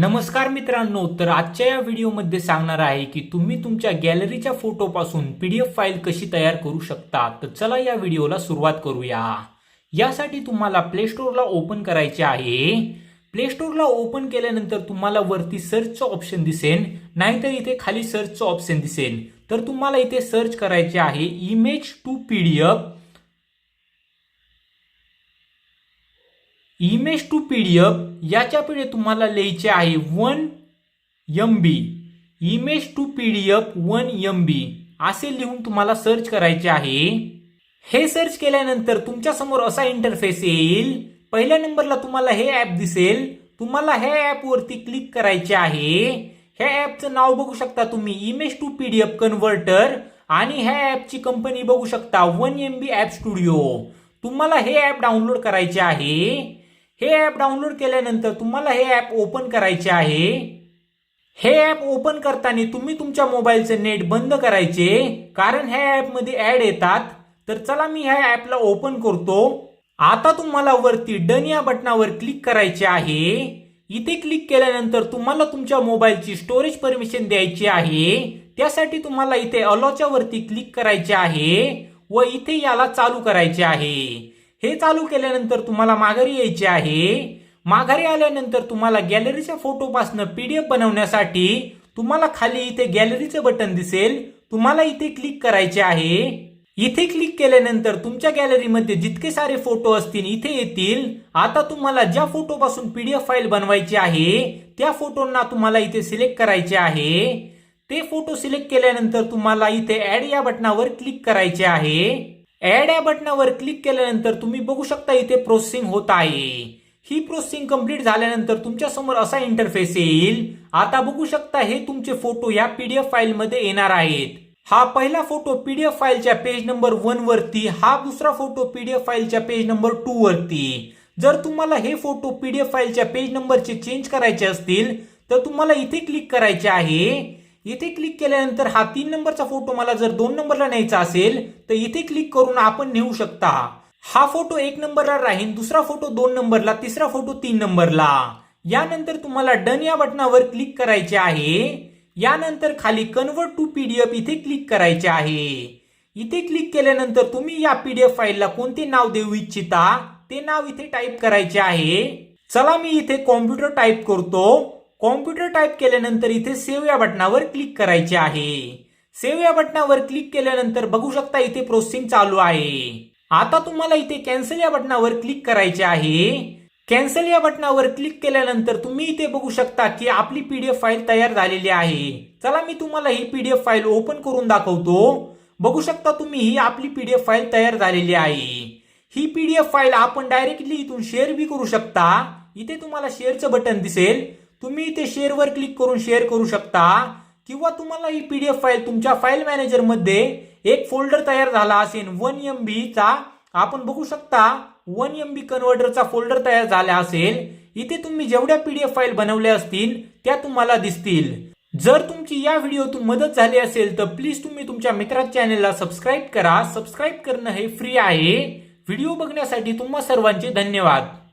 नमस्कार मित्रांनो तर आजच्या या व्हिडिओमध्ये सांगणार आहे की तुम्ही तुमच्या गॅलरीच्या फोटोपासून पी डी एफ फाईल कशी तयार करू शकता. तर चला या व्हिडिओला सुरुवात करूया. यासाठी तुम्हाला प्ले स्टोअरला ओपन करायचे आहे. प्ले स्टोअरला ओपन केल्यानंतर तुम्हाला वरती सर्चचं ऑप्शन दिसेल नाहीतर इथे खाली सर्चचं ऑप्शन दिसेल. तर तुम्हाला इथे सर्च करायचे आहे image to P D F image to P PDF याच्यापुढे तुम्हाला लिहायचे आहे one M B image to P D F one M B असे लिहून तुम्हाला सर्च करायचे आहे. हे सर्च केल्यानंतर तुमच्यासमोर असा इंटरफेस येईल. पहिल्या नंबरला तुम्हाला हे ऍप दिसेल. तुम्हाला हे ऍप वरती क्लिक करायचे आहे. ह्या ऍपचं नाव बघू शकता तुम्ही image to P D F converter आणि ह्या ऍपची कंपनी बघू शकता one M B app studio तुम्हाला हे ऍप डाउनलोड करायचे आहे. हे ॲप डाउनलोड केल्यानंतर तुम्हाला हे ॲप ओपन करायचे आहे. हे ॲप ओपन करताना तुम्ही तुमच्या मोबाईलचे नेट बंद करायचे. कारण ह्या ॲपमध्ये ॲड येतात. तर चला मी ह्या ॲपला ओपन करतो. आता तुम्हाला वरती डन या बटनावर क्लिक करायचे आहे. इथे क्लिक केल्यानंतर तुम्हाला तुमच्या मोबाईलची स्टोरेज परमिशन द्यायची आहे. त्यासाठी तुम्हाला इथे अलॉच्या वरती क्लिक करायचे आहे व इथे याला चालू करायचे आहे. हे चालू केल्यानंतर तुम्हाला माघारी यायचे आहे. माघारी आल्यानंतर तुम्हाला गॅलरीच्या फोटोपासनं पीडीएफ बनवण्यासाठी तुम्हाला खाली इथे गॅलरीचं बटन दिसेल. तुम्हाला इथे क्लिक करायचे आहे. इथे क्लिक केल्यानंतर तुमच्या गॅलरीमध्ये जितके सारे फोटो असतील इथे येतील. आता तुम्हाला ज्या फोटोपासून पीडीएफ फाईल बनवायची आहे त्या फोटोंना तुम्हाला इथे सिलेक्ट करायचे आहे. ते फोटो सिलेक्ट केल्यानंतर तुम्हाला इथे ऍड या बटनावर क्लिक करायचे आहे. ऍड या बटनावर क्लिक केल्यानंतर तुम्ही बघू शकता इथे प्रोसेसिंग होत आहे. ही प्रोसेसिंग कंप्लीट झाल्यानंतर तुमच्यासमोर असा इंटरफेस येईल. आता बघू शकता हे तुमचे फोटो या पीडीएफ फाईल मध्ये येणार आहेत. हा पहिला फोटो पीडीएफ फाईलच्या पेज नंबर वन वरती हा दुसरा फोटो पीडीएफ फाईलच्या पेज नंबर टू वरती. जर तुम्हाला हे फोटो पीडीएफ फाईलच्या पेज नंबरचे चेंज करायचे असतील तर तुम्हाला इथे क्लिक करायचे आहे. इथे क्लिक केल्यानंतर हा तीन नंबरचा फोटो मला जर दोन नंबरला न्यायचा असेल तर इथे क्लिक करून आपण नेऊ शकता. हा फोटो एक नंबरला राहील दुसरा फोटो दोन नंबरला तिसरा फोटो तीन नंबरला. यानंतर तुम्हाला डन या बटनावर क्लिक करायचे आहे. यानंतर खाली कन्वर्ट टू पीडीएफ इथे क्लिक करायचे आहे. इथे क्लिक केल्यानंतर तुम्ही या पीडीएफ फाईलला कोणते नाव देऊ इच्छिता ते नाव इथे टाईप करायचे आहे. चला मी इथे कॉम्प्युटर टाईप करतो. कॉम्प्युटर टाईप केल्यानंतर इथे सेव्ह या बटनावर क्लिक करायचे आहे. सेव्ह या बटनावर क्लिक केल्यानंतर बघू शकता इथे प्रोसेसिंग चालू आहे. आता तुम्हाला इथे कॅन्सल या बटनावर क्लिक करायचे आहे. कॅन्सल या बटनावर क्लिक केल्यानंतर तुम्ही इथे बघू शकता की आपली पीडीएफ फाईल तयार झालेली आहे. चला मी तुम्हाला ही पीडीएफ फाईल ओपन करून दाखवतो. बघू शकता तुम्ही ही आपली पीडीएफ फाईल तयार झालेली आहे. ही पीडीएफ फाईल आपण डायरेक्टली इथून शेअर बी करू शकता. इथे तुम्हाला शेअरचं बटन दिसेल. तुम्ही इथे शेअरवर क्लिक करून शेअर करू शकता किंवा तुम्हाला ही पीडीएफ फाईल तुमच्या फाईल मॅनेजरमध्ये एक फोल्डर तयार झाला असेल वन एम चा. आपण बघू शकता वन एम बी कन्व्हर्टरचा फोल्डर तयार झाला असेल. इथे तुम्ही जेवढ्या पीडीएफ फाईल बनवल्या असतील त्या तुम्हाला दिसतील. जर तुमची या व्हिडिओतून मदत झाली असेल तर प्लीज तुम्ही तुमच्या मित्राच्या चॅनेलला सबस्क्राईब करा. सबस्क्राईब करणं हे फ्री आहे. व्हिडिओ बघण्यासाठी तुम्हा सर्वांचे धन्यवाद.